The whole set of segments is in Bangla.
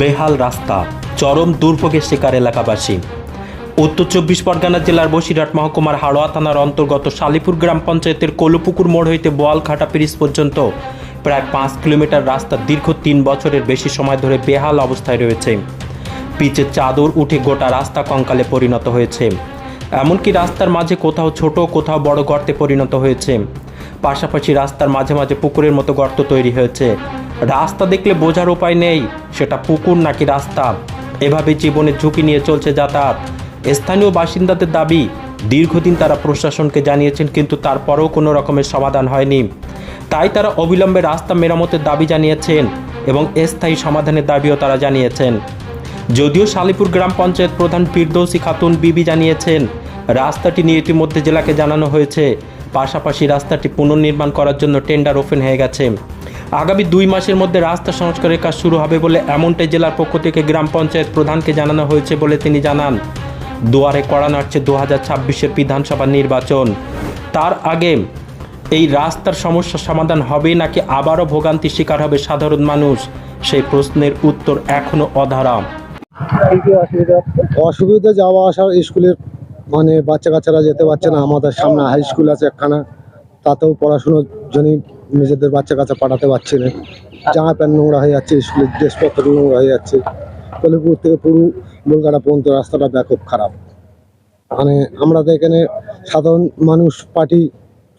বেহাল রাস্তা, চরম দুর্ভোগের শিকার এলাকাবাসী। উত্তর চব্বিশ পরগনা জেলার বসিরহাট মহকুমার হাড়োয়া থানার অন্তর্গত শালিপুর গ্রাম পঞ্চায়েতের কলুপুকুর মোড় হইতে বোয়ালঘাটা ব্রিজ পর্যন্ত প্রায় পাঁচ কিলোমিটার রাস্তা দীর্ঘ তিন বছরের বেশি সময় ধরে বেহাল অবস্থায় রয়েছে। পিচের চাদর উঠে গোটা রাস্তা কঙ্কালে পরিণত হয়েছে। এমনকি রাস্তার মাঝে কোথাও ছোট, কোথাও বড় গর্তে পরিণত হয়েছে। পাশাপাশি রাস্তার মাঝে মাঝে পুকুরের মতো গর্ত তৈরি হয়েছে। রাস্তা দেখলে বোঝার উপায় নেই, সেটা পুকুর নাকি রাস্তা। এভাবে জীবনের ঝুঁকি নিয়ে চলছে যাতায়াত। স্থানীয় বাসিন্দাদের দাবি, দীর্ঘদিন তারা প্রশাসনকে জানিয়েছেন, কিন্তু তারপরেও কোনো রকমের সমাধান হয়নি। তাই তারা অবিলম্বে রাস্তা মেরামতের দাবি জানিয়েছেন এবং স্থায়ী সমাধানের দাবিও তারা জানিয়েছেন। যদিও শালিপুর গ্রাম পঞ্চায়েত প্রধান ফিরদৌসি খাতুন বিবি জানিয়েছেন, রাস্তাটি নিয়ে ইতিমধ্যে জেলাকে জানানো হয়েছে। পাশাপাশি রাস্তাটি পুনর্নির্মাণ করার জন্য টেন্ডার ওপেন হয়ে গেছে। আগামী দুই মাসের মধ্যে রাস্তা সংস্কারের কাজ শুরু হবে বলে এমনটাই জেলার পক্ষ থেকে গ্রাম পঞ্চায়েত প্রধানকে জানানো হয়েছে বলে তিনি জানান। দুয়ারে কড়া নাড়ছে দু হাজার ছাব্বিশের বিধানসভা নির্বাচন। তার আগে এই রাস্তার সমস্যা সমাধান হবে নাকি আবারও ভোগান্তির শিকার হবে সাধারণ মানুষ? সেই প্রশ্নের উত্তর এখনও অধারা। অসুবিধা যাওয়া আসা স্কুলের মানে বাচ্চা কাচ্চারা যেতে পারছে না। আমাদের সামনে হাই স্কুল আছে একখানা। তাতেও পড়াশুনোর জন্য নিজেদের বাচ্চা কাচ্চা পাঠাতে পারছি না। জামা প্যান্ট নোংরা হয়ে যাচ্ছে স্কুলের ড্রেসপত্র নোংরা হয়ে যাচ্ছে। কলিপুর থেকে পুরো বোলগাড়া পর্যন্ত রাস্তাটা ব্যাপক খারাপ। মানে আমরা তো এখানে সাধারণ মানুষ, পার্টি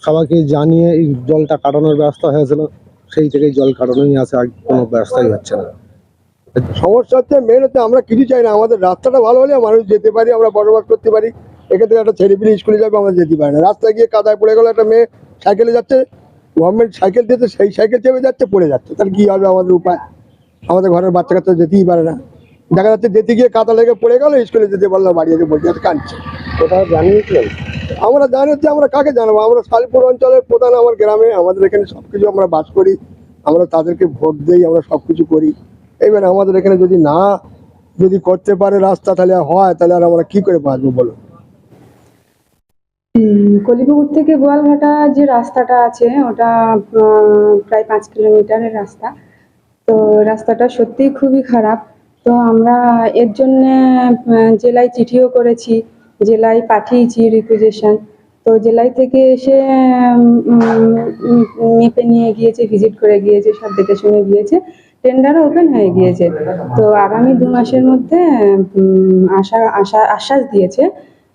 সবাইকে জানিয়ে এই জলটা কাটানোর ব্যবস্থা হয়েছিল। সেই থেকেই জল কাটানোই আছে, আর কোনো ব্যবস্থাই হচ্ছে না। সমস্যা হচ্ছে মেন হচ্ছে আমরা কিছু চাই না। আমাদের রাস্তাটা ভালো হলে মানুষ যেতে পারি, আমরা বসবাস করতে পারি। থেকে একটা ছেলে পিলে স্কুলে যাবে, আমরা যেতে পারি না। রাস্তায় গিয়ে কাদায় পড়ে গেল একটা মেয়ে সাইকেলে যাচ্ছে গভর্নমেন্ট সাইকেল দিতে সেই সাইকেল চেপে যাচ্ছে পড়ে যাচ্ছে। তাহলে কি হবে আমাদের উপায়? আমাদের ঘরের বাচ্চা কাচ্চা যেতেই পারে না। দেখা যাচ্ছে যেতে গিয়ে কাদা লেগে পড়ে গেল স্কুলে যেতে পারল বাড়ি এসে বসে আছে কাঁদছে। কোথাও জানিয়েছিলেন? আমরা জানি হচ্ছে আমরা কাকে জানাব? আমরা শালপুর অঞ্চলের প্রধান আমার গ্রামে আমাদের এখানে সব কিছু আমরা বাস করি। আমরা তাদেরকে ভোট দিই আমরা সব কিছু করি। এবার আমাদের এখানে যদি না যদি করতে পারে রাস্তা তাহলে হয় তাহলে আর আমরা কি করে বাঁচবো বলো কলিপুকুর থেকে গোয়ালঘাটা যে রাস্তাটা আছে, ওটা প্রায় পাঁচ কিলোমিটারের রাস্তা। তো রাস্তাটা সত্যিই খুবই খারাপ। তো আমরা এর জন্য জেলায় চিঠিও করেছি, জেলায় পাঠিয়েছি রিকুইজেশন তো জেলায় থেকে এসে মেপে নিয়ে গিয়েছে ভিজিট করে গিয়েছে, সব দেখে শুনে গিয়েছে টেন্ডারও ওপেন হয়ে গিয়েছে। তো আগামী দু মাসের মধ্যে আশা আশা, আশ্বাস দিয়েছে।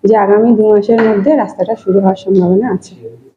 যে আগামী দু মাসের মধ্যে রাস্তাটা শুরু হওয়ার সম্ভাবনা আছে।